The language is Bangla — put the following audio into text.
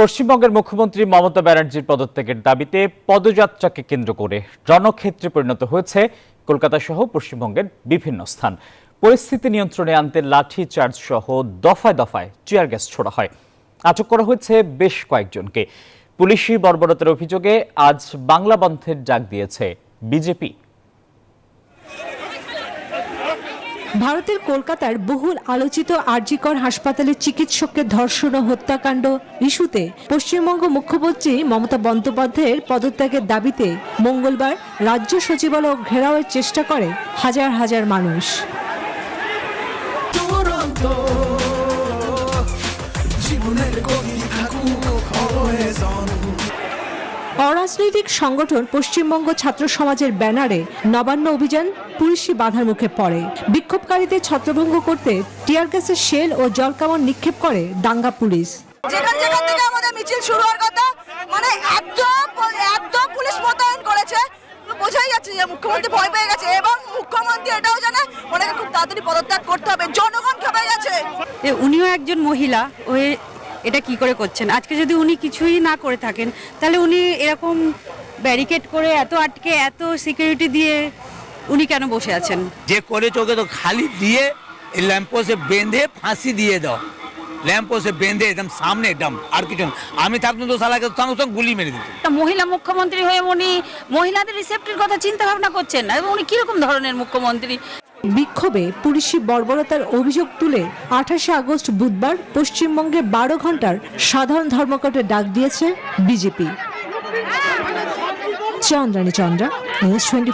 পশ্চিমবঙ্গের মুখ্যমন্ত্রী মমতা ব্যানার্জির পদত্যাগের দাবিতে পদযাত্রাকে কেন্দ্র করে রণক্ষেত্রে পরিণত হয়েছে কলকাতা সহ পশ্চিমবঙ্গের বিভিন্ন স্থান। পরিস্থিতি নিয়ন্ত্রণে আনতে লাঠি চার্জ সহ দফায় দফায় টিয়ার গ্যাস ছোড়া হয়। আটক করা হয়েছে বেশ কয়েকজনকে। পুলিশি বর্বরতার অভিযোগে আজ বাংলা বন্ধের ডাক দিয়েছে বিজেপি। ভারতের কলকাতার বহুল আলোচিত আরজিকর হাসপাতালে চিকিৎসককে ধর্ষণ ও হত্যাকাণ্ড ইস্যুতে পশ্চিমবঙ্গ মুখ্যমন্ত্রী মমতা বন্দ্যোপাধ্যায়ের পদত্যাগের দাবিতে মঙ্গলবার রাজ্য সচিবালয় ঘেরাওয়ের চেষ্টা করে হাজার হাজার মানুষ। জীবনের থাকুক অরাজনৈতিক সংগঠন পশ্চিমবঙ্গ ছাত্র সমাজের ব্যানারে নবান্ন অভিযান পুলিশি বাধার মুখে পড়ে। বিক্ষোভকারীদের ছত্রভঙ্গ করতে টিয়ার গ্যাসের শেল ও জলকামান নিক্ষেপ করে দাঙ্গা পুলিশ। যেখান যেখান থেকে আমাদের মিছিল শুরু হওয়ার কথা মানে এত এত পুলিশ মোতায়েন করেছে বোঝাই যাচ্ছে যে মুখ্যমন্ত্রী ভয় পেয়ে গেছে এবং মুখ্যমন্ত্রী এটাও জানে ওনাকে খুব তাড়াতাড়ি পদত্যাগ করতে হবে। জনগণ খেপে গেছে। উনিও একজন মহিলা হয়ে এটা কি করে করছেন? আজকে যদি উনি কিছুই না করে থাকেন তাহলে উনি এরকম ব্যারিকেড করে এত আটকে এত সিকিউরিটি দিয়ে উনি কেন বসে আছেন? যে করেছে ওকে তো খালি দিয়ে এই ল্যাম্পোসে বেঁধে ফাঁসি দিয়ে দাও। ল্যাম্পোসে বেঁধে একদম সামনে একদম আর কিছু আমি থাকতাম তো সালাকে সঙ্গে সঙ্গে গুলি মেরে দিত। মহিলা মুখ্যমন্ত্রী হয়ে উনি মহিলাদের রিসেপ্টের কথা চিন্তা ভাবনা করছেন না? এবং উনি কীরকম ধরনের মুখ্যমন্ত্রী? বিক্ষোভে পুলিশি বর্বরতার অভিযোগ তুলে আঠাশে আগস্ট বুধবার পশ্চিমবঙ্গে বারো ঘণ্টার সাধারণ ধর্মঘটের ডাক দিয়েছে BJP. Chandrani Chandra news twenty